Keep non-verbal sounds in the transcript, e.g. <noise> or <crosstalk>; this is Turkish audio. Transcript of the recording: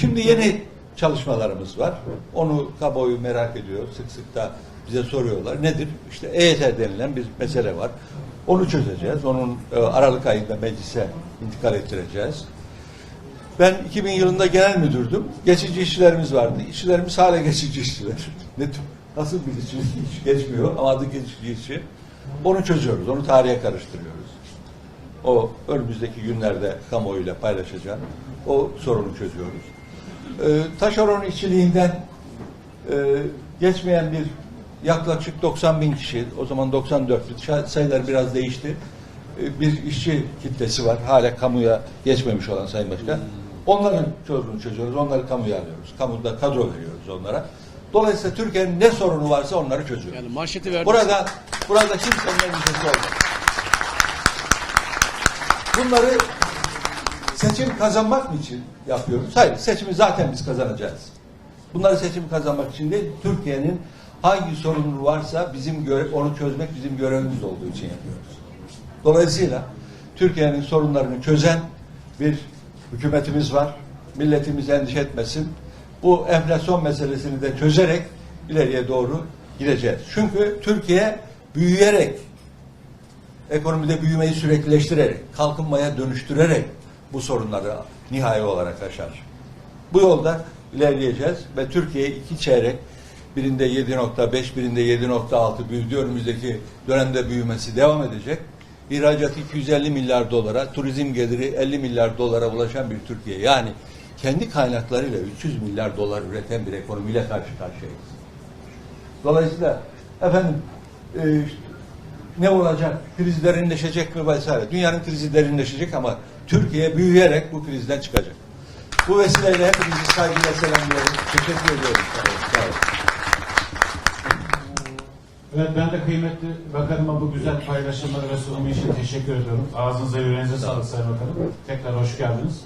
Şimdi yeni çalışmalarımız var. Onu kamuoyu merak ediyor. Sık sık da bize soruyorlar. Nedir? İşte EYT denilen bir mesele var. Onu çözeceğiz. Onun e, Aralık ayında meclise intikal ettireceğiz. Ben 2000 yılında genel müdürdüm. Geçici işçilerimiz vardı. İşçilerimiz hala geçici işçiler. <laughs> Ne nasıl bir işçi hiç geçmiyor ama adı geçici işçi. Onu çözüyoruz. Onu tarihe karıştırıyoruz. O önümüzdeki günlerde kamuoyuyla paylaşacağım. O sorunu çözüyoruz. Ee, taşeron işçiliğinden e, geçmeyen bir yaklaşık 90 bin kişi, o zaman 94 bin, sayılar biraz değişti. Ee, bir işçi kitlesi var, hala kamuya geçmemiş olan Sayın Başkan. Onların sorununu çözüyoruz, onları kamuya alıyoruz. Kamuda kadro veriyoruz onlara. Dolayısıyla Türkiye'nin ne sorunu varsa onları çözüyoruz. Yani manşeti verdik. Burada burada kimsenin endişesi olmaz. Bunları seçim kazanmak mı için yapıyoruz? Hayır, seçimi zaten biz kazanacağız. Bunları seçim kazanmak için değil, Türkiye'nin hangi sorunu varsa bizim göre- onu çözmek bizim görevimiz olduğu için yapıyoruz. Dolayısıyla Türkiye'nin sorunlarını çözen bir hükümetimiz var. Milletimiz endişe etmesin. Bu enflasyon meselesini de çözerek ileriye doğru gideceğiz. Çünkü Türkiye büyüyerek ekonomide büyümeyi süreklileştirerek, kalkınmaya dönüştürerek bu sorunları nihai olarak aşar. Bu yolda ilerleyeceğiz ve Türkiye iki çeyrek birinde 7.5 birinde 7.6 büyüdü. Önümüzdeki dönemde büyümesi devam edecek. İhracat 250 milyar dolara, turizm geliri 50 milyar dolara ulaşan bir Türkiye. Yani kendi kaynaklarıyla 300 milyar dolar üreten bir ekonomiyle karşı karşıyayız. Dolayısıyla efendim e, ne olacak? Kriz derinleşecek mi vesaire. Dünyanın krizi derinleşecek ama Türkiye büyüyerek bu krizden çıkacak. Bu vesileyle hepinizi saygıyla selamlıyorum. Teşekkür ediyorum. Evet ben de kıymetli bakanıma bu güzel paylaşımları ve sunumu için teşekkür ediyorum. Ağzınıza yüreğinize sağlık Sayın Bakanım. Tekrar hoş geldiniz.